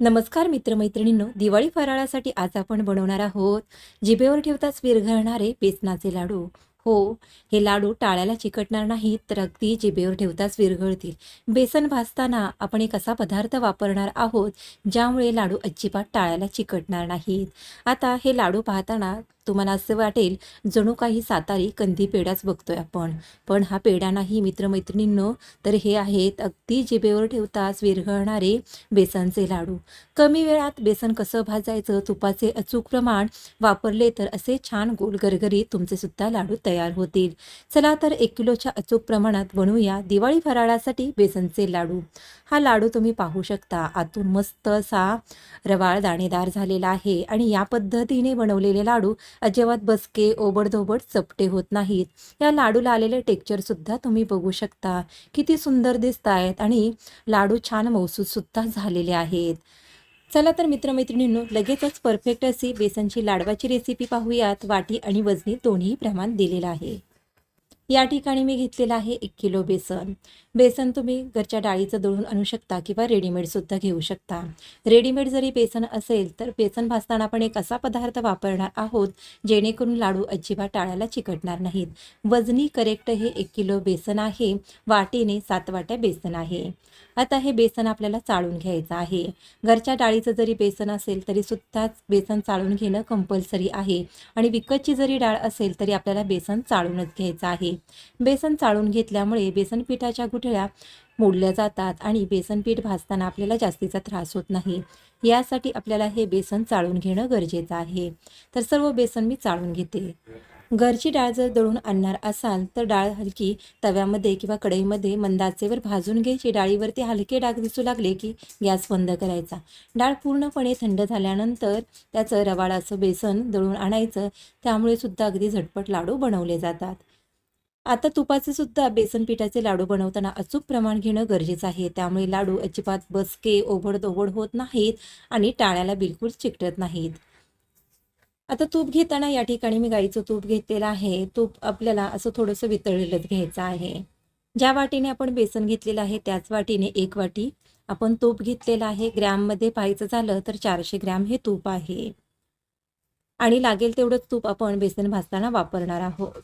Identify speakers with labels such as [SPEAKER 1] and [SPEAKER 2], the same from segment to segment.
[SPEAKER 1] नमस्कार मित्रमैत्रिणींनो दिवाळी फराळासाठी आज आपण बनवणार आहोत जिभेवर ठेवताच विरघळणारे बेसनाचे लाडू. हो हे लाडू टाळ्याला चिकटणार नाहीत तर अगदी जिभेवर ठेवताच विरघळतील. बेसन भाजताना आपण एक असा पदार्थ वापरणार आहोत ज्यामुळे लाडू अजिबात टाळ्याला चिकटणार नाहीत. आता हे लाडू पाहताना तुम्हाला असं वाटेल जणू काही सातारी कंदी पेढाच बघतोय आपण. पण हा पेढा नाही मित्रमैत्रिणींनो. तर हे आहेत अगदी जिभेवर ठेवताच विरघळणारे बेसनचे लाडू. कमी वेळात बेसन कसं भाजायचं तुपाचे अचूक प्रमाण वापरले तर असे छान गोल गरगरीत तुमचे सुद्धा लाडू तयार होतील. चला तर एक किलोच्या अचूक प्रमाणात बनवूया दिवाळी फराळासाठी बेसनचे लाडू. हा लाडू तुम्ही पाहू शकता. आतून मस्त असा रवाळ दाणेदार झालेला आहे आणि या पद्धतीने बनवलेले लाडू अजिबात बसके ओबडधोबड चपटे होत नाहीत. या लाडूला आलेले टेक्चर सुद्धा तुम्ही बघू शकता. किती सुंदर दिसत आहेत आणि लाडू छान मौसूद सुद्धा झालेले आहेत. चला तर मित्रमैत्रिणींनो लगेचच परफेक्ट अशी बेसनची लाडवाची रेसिपी पाहूयात. वाटी आणि वजनी दोन्ही प्रमाण दिलेलं आहे. या ठिकाणी मी घेतलेलं आहे एक किलो बेसन. बेसन तुम्ही घरच्या डाळीचं दळून आणू शकता किंवा रेडीमेडसुद्धा घेऊ शकता. रेडीमेड जरी बेसन असेल तर बेसन भाजताना आपण एक असा पदार्थ वापरणार आहोत जेणेकरून लाडू अजिबात टाळायला चिकटणार नाहीत. वजनी करेक्ट हे एक किलो बेसन आहे. वाटीने सात वाट्या बेसन आहे. आता हे बेसन आपल्याला चाळून घ्यायचं आहे. घरच्या डाळीचं जरी बेसन असेल तरी सुद्धाच बेसन चाळून घेणं कंपल्सरी आहे. आणि विकतची जरी डाळ असेल तरी आपल्याला बेसन चाळूनच घ्यायचं आहे. बेसन चाळून घेतल्यामुळे बेसन पिठाच्या गुठळ्या मोडल्या जातात आणि बेसन पीठ भाजताना आपल्याला जास्तीचा त्रास होत नाही. यासाठी आपल्याला हे बेसन चाळून घेणं गरजेचं आहे. तर सर्व बेसन मी चाळून घेते. घरची डाळ जर दळून आणणार असाल तर डाळ हलकी तव्यामध्ये किंवा कढईमध्ये मंदाचेवर भाजून घ्यायची. डाळीवरती हलके डाग दिसू लागले की गॅस बंद करायचा. डाळ पूर्णपणे थंड झाल्यानंतर त्याचं रवाळाचं बेसन दळून आणायचं. त्यामुळे सुद्धा अगदी झटपट लाडू बनवले जातात. आता तुपाचे सुद्धा बेसन पिठाचे लाडू बनवताना अचूक प्रमाण घेणं गरजेचं आहे. त्यामुळे लाडू अजिबात बसके ओबड होत नाहीत आणि टाळ्याला बिलकुल चिकटत नाहीत. आता तूप घेताना या ठिकाणी मी गाईचं तूप घेतलेलं आहे. तूप आपल्याला असं थोडंसं वितळलेलंच घ्यायचं आहे. ज्या वाटीने आपण बेसन घेतलेलं आहे त्याच वाटीने एक वाटी आपण तूप घेतलेलं आहे. ग्रॅममध्ये पाहायचं झालं तर चारशे ग्रॅम हे तूप आहे. आणि लागेल तेवढंच तूप आपण बेसन भाजताना वापरणार आहोत.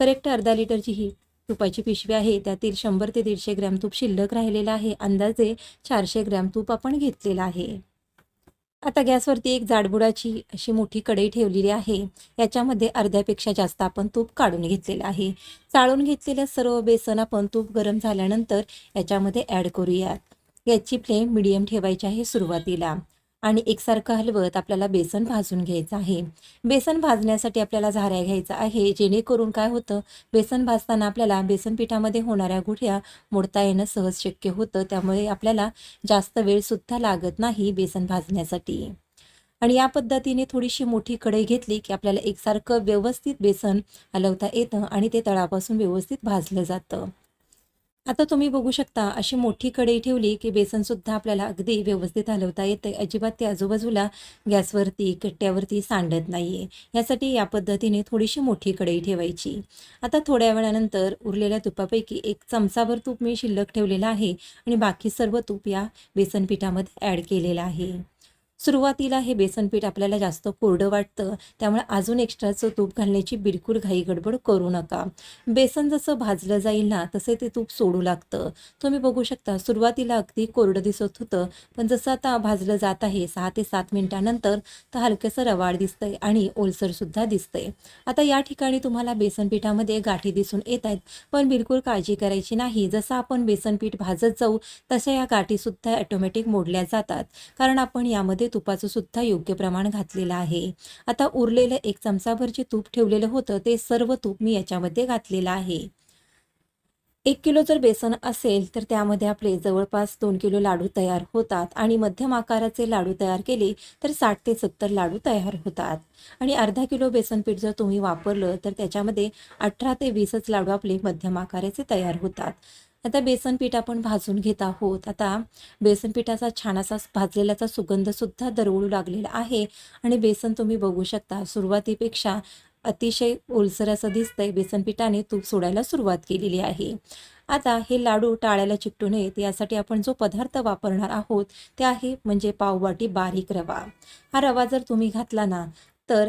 [SPEAKER 1] करेक्ट अर्धा लिटरची ही तुपाची पिशवी आहे. त्यातील शंभर ते दीडशे ग्रॅम तूप शिल्लक राहिलेलं आहे. अंदाजे चारशे ग्रॅम तूप आपण घेतलेलं आहे. आता गॅसवरती एक जाडबुडाची अशी मोठी कढई ठेवलेली आहे. याच्यामध्ये अर्ध्यापेक्षा जास्त आपण तूप काढून घेतलेलं आहे. चाळून घेतलेल्या सर्व बेसन आपण तूप गरम झाल्यानंतर याच्यामध्ये ॲड करूयात. याची फ्लेम मिडियम ठेवायची आहे सुरुवातीला. आणि एकसारखं हलवत आपल्याला बेसन भाजून घ्यायचं आहे. बेसन भाजण्यासाठी आपल्याला झाऱ्या घ्यायचा आहे. जेणेकरून काय होतं? बेसन भाजताना आपल्याला बेसन पिठामध्ये होणाऱ्या गुठ्या मोडता येणं सहज शक्य होतं. त्यामुळे आपल्याला जास्त वेळसुद्धा लागत नाही बेसन भाजण्यासाठी. आणि या पद्धतीने थोडीशी मोठी कढई घेतली की आपल्याला एकसारखं व्यवस्थित बेसन हलवता येतं आणि ते तळापासून व्यवस्थित भाजलं जातं. आता तुम्ही बघू शकता अशी मोठी कढई ठेवली की बेसनसुद्धा आपल्याला अगदी व्यवस्थित हलवता येते. अजिबात ते आजूबाजूला गॅसवरती कट्ट्यावरती सांडत नाही आहे यासाठी या पद्धतीने थोडीशी मोठी कढई ठेवायची. आता थोड्या वेळानंतर उरलेल्या तुपापैकी एक चमचाभर तूप मी शिल्लक ठेवलेलं आहे आणि बाकी सर्व तूप या बेसन पिठामध्ये ॲड केलेलं आहे. सुरुवातीला हे बेसनपीठ आपल्याला जास्त कोरडं वाटतं त्यामुळे अजून एक्स्ट्राचं तूप घालण्याची बिलकुल घाई गडबड करू नका. बेसन जसं भाजलं जाईल ना तसे ते तूप सोडू लागतं. तुम्ही बघू शकता सुरुवातीला अगदी कोरडं दिसत होतं पण जसं आता भाजलं जात आहे सहा ते सात मिनिटानंतर तर हलकंसं रवाळ दिसतंय आणि ओलसरसुद्धा दिसतंय. आता या ठिकाणी तुम्हाला बेसनपीठामध्ये गाठी दिसून येत आहेत पण बिलकुल काळजी करायची नाही. जसं आपण बेसनपीठ भाजत जाऊ तशा या गाठीसुद्धा ॲटोमॅटिक मोडल्या जातात. कारण आपण यामध्ये तुपाचं सुद्धा योग्य प्रमाण घातलेलं आहे. आता उरलेलं एक चमचाभर जे तूप ठेवलेलं होतं ते सर्व तूप मी याच्यामध्ये घातलेलं आहे. एक किलो जर बेसन असेल तर त्यामध्ये आपले जवळपास दोन किलो लाडू तयार होतात आणि मध्यम आकाराचे लाडू तयार केले तर साठ ते सत्तर लाडू तयार होतात. आणि अर्धा किलो बेसन पीठ जर तुम्ही वापरलं तर त्याच्यामध्ये अठरा ते वीसच लाडू आपले मध्यम आकाराचे तयार होतात. आता बेसन पीठ आपण भाजून घेत आहोत. आता बेसन पिठाचा छान असा भाजलेल्याचा सुगंधसुद्धा दरवळू लागलेला आहे आणि बेसन तुम्ही बघू शकता. सुरुवातीपेक्षा अतिशय ओलसर असं दिसतंय बेसन पिठाने तूप सोडायला सुरुवात केलेली आहे. आता हे लाडू टाळ्याला चिकटू नयेत. यासाठी आपण जो पदार्थ वापरणार आहोत ते आहे म्हणजे पाववाटी बारीक रवा. हा रवा जर तुम्ही घातला ना तर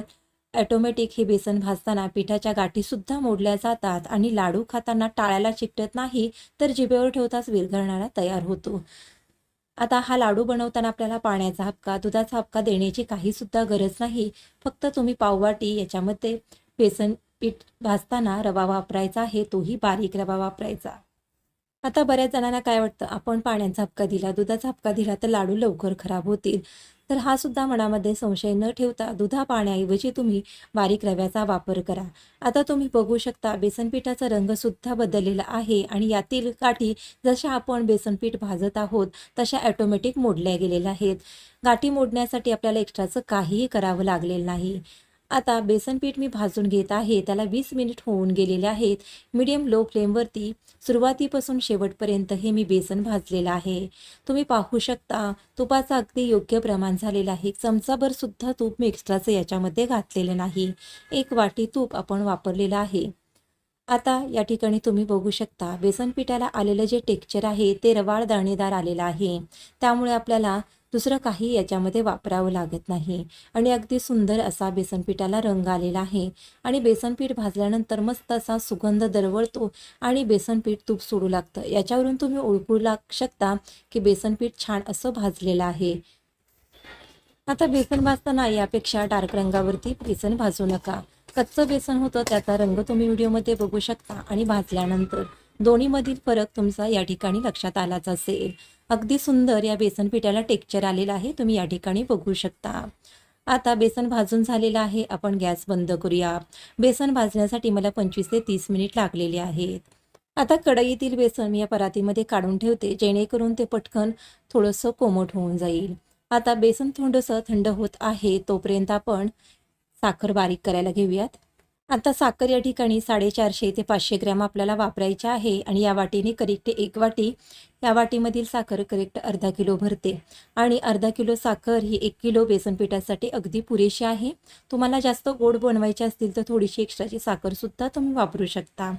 [SPEAKER 1] ॲटोमॅटिक हे बेसन भाजताना पिठाच्या गाठीसुद्धा मोडल्या जातात आणि लाडू खाताना टाळ्याला चिकटत नाही तर जिभेवर ठेवताच विरघळणारा तयार होतो. आता हा लाडू बनवताना आपल्याला पाण्याचा हपका दुधाचा हपका देण्याची काहीसुद्धा गरज नाही. फक्त तुम्ही पाववाटी याच्यामध्ये बेसन पीठ भाजताना रवा वापरायचा आहे तोही बारीक रवा वापरायचा. आता बऱ्याच जणांना काय वाटतं? आपण पाण्याचा हपका दिला दुधाचा हपका दिला तर लाडू लवकर खराब होतील. तर हा सुद्धा मनामध्ये संशय न ठेवता दुधा पाण्याऐवजी तुम्ही बारीक रव्याचा वापर करा. आता तुम्ही बघू शकता बेसनपीठाचा रंगसुद्धा रंग सुद्धा बदललेला आहे आणि यातील गाठी जशा आपण बेसनपीठ भाजत आहोत तशा ॲटोमॅटिक मोडल्या गेलेल्या आहेत. गाठी मोडण्यासाठी आपल्याला एक्स्ट्राचं काहीही करावं लागलेलं नाही. आता बेसन पीठ मी भाजून घेत आहे. त्याला वीस मिनिट होऊन गेलेले आहेत. मीडियम लो फ्लेमवरती सुरुवातीपासून शेवटपर्यंत हे मी बेसन भाजलेलं आहे. तुम्ही पाहू शकता तुपाचं अगदी योग्य प्रमाण झालेलं आहे. चमचाभर सुद्धा तूप मी एक्स्ट्राचं याच्यामध्ये घातलेलं नाही. एक वाटी तूप आपण वापरलेलं आहे. आता या ठिकाणी तुम्ही बघू शकता बेसन पिठाला आलेलं जे टेक्चर आहे ते रवाळ दाणेदार आलेलं आहे. त्यामुळे आपल्याला दुसरं काही याच्यामध्ये वापरावं लागत नाही. आणि अगदी सुंदर असा बेसनपीठाला रंग आलेला आहे. आणि बेसनपीठ भाजल्यानंतर मस्त असा सुगंध दरवळतो आणि बेसनपीठ तूप सोडू लागतं. याच्यावरून तुम्ही ओळखू लाग शकता की बेसनपीठ छान असं भाजलेलं आहे. आता बेसन भाजताना यापेक्षा डार्क रंगावरती बेसन भाजू नका. कच्चं बेसन होतं त्याचा रंग तुम्ही व्हिडिओमध्ये बघू शकता. आणि भाजल्यानंतर दोन्हीमधील फरक तुमचा या ठिकाणी लक्षात आलाच असेल. अगदी सुंदर या बेसन पिठाला टेक्चर आलेलं आहे. तुम्ही या ठिकाणी बघू शकता. आता बेसन भाजून झालेलं आहे. आपण गॅस बंद करूया. बेसन भाजण्यासाठी मला पंचवीस ते तीस मिनिट लागलेले आहेत. आता कढईतील बेसन मी या परातीमध्ये काढून ठेवते. जेणेकरून ते पटकन थोडंसं कोमट होऊन जाईल. आता बेसन थोडंसं थंड होत आहे. तोपर्यंत आपण साखर बारीक करायला घेऊयात. आता साखर या ठिकाणी साडेचारशे ते पाचशे ग्रॅम आपल्याला वापरायचे आहे आणि या वाटीने करेक्ट एक वाटी या वाटीमधील साखर करेक्ट अर्धा किलो भरते. आणि अर्धा किलो साखर ही एक किलो बेसन पिठासाठी अगदी पुरेशी आहे. तुम्हाला जास्त गोड बनवायचे असतील तर थोडीशी एक्स्ट्राची साखरसुद्धा तुम्ही वापरू शकता.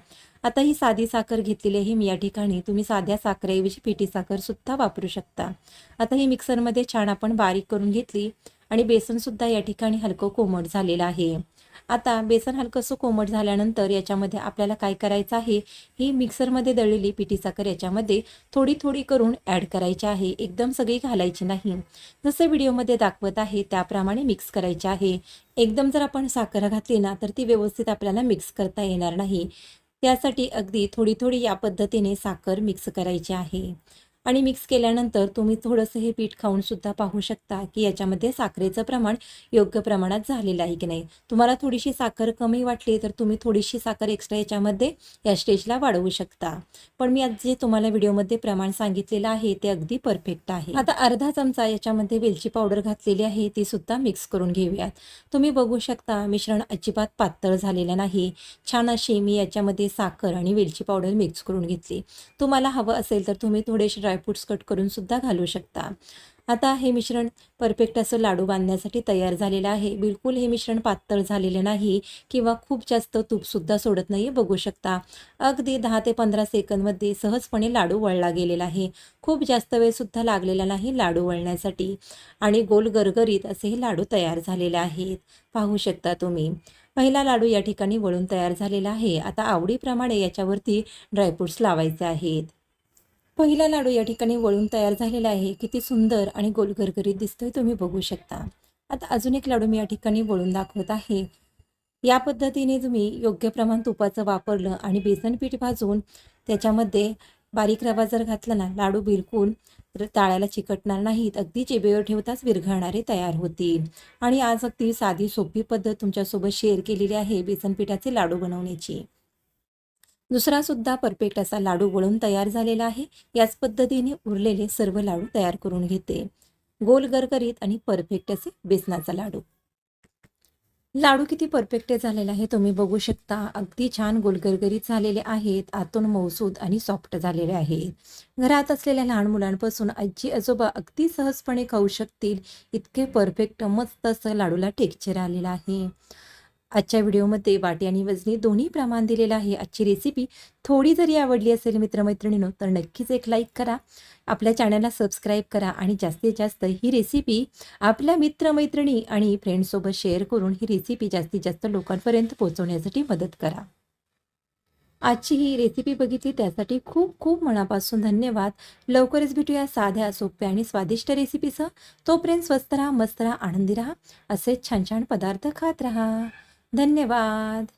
[SPEAKER 1] आता ही साधी साखर घेतलेली आहे मी या ठिकाणी. तुम्ही साध्या साखरेऐवजी पिठी साखरसुद्धा वापरू शकता. आता ही मिक्सरमध्ये छान आपण बारीक करून घेतली आणि बेसनसुद्धा या ठिकाणी हलकं कोमट झालेलं आहे. आता बेसन हलकंसं कोमट झाल्यानंतर याच्यामध्ये आपल्याला काय करायचं आहे? ही मिक्सरमध्ये दळलेली पिठी साखर याच्यामध्ये थोडी थोडी करून ॲड करायची आहे. एकदम सगळी घालायची नाही. जसं व्हिडिओमध्ये दाखवत आहे त्याप्रमाणे मिक्स करायचे आहे. एकदम जर आपण साखर घातली ना तर ती व्यवस्थित आपल्याला मिक्स करता येणार नाही. त्यासाठी अगदी थोडी थोडी या पद्धतीने साखर मिक्स करायची आहे. आणि मिक्स केल्यानंतर तुम्ही थोडंसं हे पीठ खाऊन सुद्धा पाहू शकता की याच्यामध्ये साखरेचं प्रमाण योग्य प्रमाणात झालेलं आहे की नाही. तुम्हाला थोडीशी साखर कमी वाटली तर तुम्ही थोडीशी साखर एक्स्ट्रा याच्यामध्ये या स्टेजला वाढवू शकता. पण मी आज जे तुम्हाला व्हिडिओमध्ये प्रमाण सांगितलेलं आहे ते अगदी परफेक्ट आहे. आता अर्धा चमचा याच्यामध्ये वेलची पावडर घातलेली आहे ती सुद्धा मिक्स करून घेऊयात. तुम्ही बघू शकता मिश्रण अजिबात पातळ झालेलं नाही. छान अशी मी याच्यामध्ये साखर आणि वेलची पावडर मिक्स करून घेतली. तुम्हाला हवं असेल तर तुम्ही थोडेसे ड्रायफ्रूट्स कट करून सुद्धा घालू शकता. आता हे मिश्रण परफेक्ट असं लाडू बांधण्यासाठी तयार झालेलं आहे. बिलकुल हे मिश्रण पातळ झालेलं नाही किंवा खूप जास्त तूपसुद्धा सोडत नाही बघू शकता. अगदी दहा ते पंधरा सेकंदमध्ये सहजपणे लाडू वळला गेलेला आहे. खूप जास्त वेळसुद्धा लागलेला नाही लाडू वळण्यासाठी. आणि गोल गरगरीत असे हे लाडू तयार झालेले आहेत. पाहू शकता तुम्ही. पहिला लाडू या ठिकाणी वळून तयार झालेला आहे. आता आवडीप्रमाणे याच्यावरती ड्रायफ्रूट्स लावायचे आहेत. पहिला लाडू या ठिकाणी वळून तयार झालेला आहे. किती सुंदर आणि गोलगरगरीत दिसतोय तुम्ही बघू शकता. आता अजून एक लाडू मी या ठिकाणी वळून दाखवत आहे. या पद्धतीने तुम्ही योग्य प्रमाण तुपाचं वापरलं आणि बेसन पीठ भाजून त्याच्यामध्ये बारीक रवा जर घातला ना लाडू बिलकुल ताळ्याला चिकटणार नाहीत. अगदी चेबेवर ठेवताच विरघळणारे तयार होतील. आणि आज अगदी साधी सोपी पद्धत तुमच्यासोबत शेअर केलेली आहे बेसन पिठाचे लाडू बनवण्याची. दुसरा सुद्धा परफेक्ट असा लाडू वळून तयार झालेला आहे. याच पद्धतीने उरलेले सर्व लाडू तयार करून घेते. गोल गरगरीत आणि परफेक्ट असे बेसनाचा लाडू. लाडू किती परफेक्ट झालेला आहे तुम्ही बघू शकता. अगदी छान गोलगरगरीत झालेले आहेत. आतून मौसूद आणि सॉफ्ट झालेले आहेत. घरात असलेल्या लहान मुलांपासून आजी आजोबा अगदी सहजपणे खाऊ शकतील. इतके परफेक्ट मस्त असं लाडूला टेक्चर आलेलं आहे. आजच्या व्हिडिओमध्ये वाटी आणि वजनी दोन्ही प्रमाण दिलेलं आहे. आजची रेसिपी थोडी जरी आवडली असेल मित्रमैत्रिणींनो तर नक्कीच एक लाईक करा. आपल्या चॅनलला सबस्क्राईब करा आणि जास्तीत जास्त ही रेसिपी आपल्या मित्रमैत्रिणी आणि फ्रेंडसोबत शेअर करून ही रेसिपी जास्तीत जास्त लोकांपर्यंत पोहोचवण्यासाठी मदत करा. आजची ही रेसिपी बघितली त्यासाठी खूप खूप मनापासून धन्यवाद. लवकरच भेटूया साध्या सोप्या आणि स्वादिष्ट रेसिपीसह तोपर्यंत स्वस्त राहा मस्त राहा आनंदी राहा. असेच छान छान पदार्थ खात राहा. धन्यवाद.